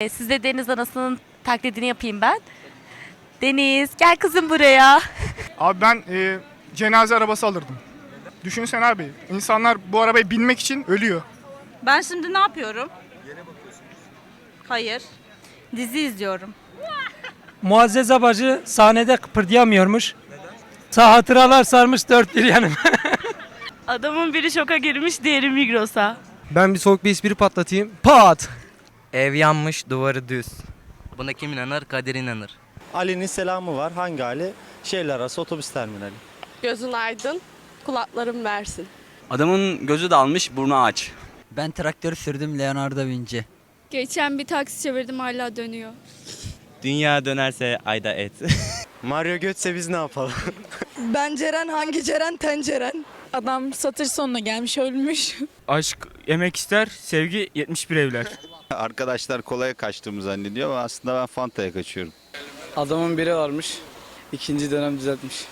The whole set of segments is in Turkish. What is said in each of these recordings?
E, Size Deniz Anası'nın taklidini yapayım ben. Deniz gel kızım buraya. Abi ben e, cenaze arabası alırdım. Düşünsene abi insanlar bu arabaya binmek için ölüyor. Ben şimdi ne yapıyorum? Hayır. Dizi izliyorum. Muazzez Abacı sahnede kıpırdayamıyormuş. Sağ hatıralar sarmış dört bir yanım. Adamın biri şoka girmiş, diğeri Migros'a. Ben bir soğuk bir espri patlatayım. Pat! Ev yanmış, duvarı düz. Buna kim inanır? Kadir inanır. Ali'nin selamı var. Hangi Ali? Şehirler arası otobüs terminali. Gözün aydın, kulakların versin. Adamın gözü dalmış, burnu aç. Ben traktör sürdüm Leonardo da Vinci. Geçen bir taksi çevirdim hala dönüyor. Dünya dönerse ayda et. Mario Götze biz ne yapalım? Ben Ceren hangi Ceren tenceren? Adam satış sonuna gelmiş ölmüş. Aşk yemek ister, sevgi 71 evler. Arkadaşlar kolaya kaçtığımı zannediyor ama aslında ben Fanta'ya kaçıyorum. Adamın biri varmış. ikinci dönem düzeltmiş.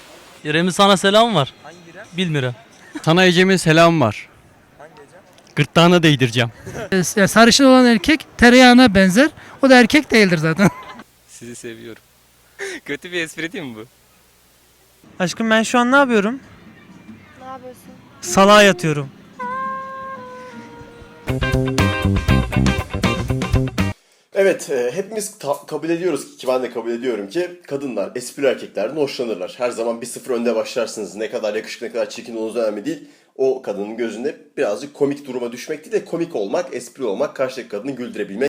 İrem'in sana selam var. Hangi İrem? Bilmiyorum. Sana Ecem'in selam var. Gırtlağına değdireceğim. Sarışın olan erkek tereyağına benzer. O da erkek değildir zaten. Sizi seviyorum. Kötü bir espri değil mi bu? Aşkım ben şu an ne yapıyorum? Ne yapıyorsun? Salağa yatıyorum. Evet, e, hepimiz ta- kabul ediyoruz ki ben de kabul ediyorum ki kadınlar espri erkeklerden hoşlanırlar. Her zaman bir sıfır önde başlarsınız. Ne kadar yakışıklı ne kadar çirkin olduğunuz önemli değil. O kadının gözünde birazcık komik duruma düşmek değil de komik olmak, espri olmak, karşıdaki kadını güldürebilmek.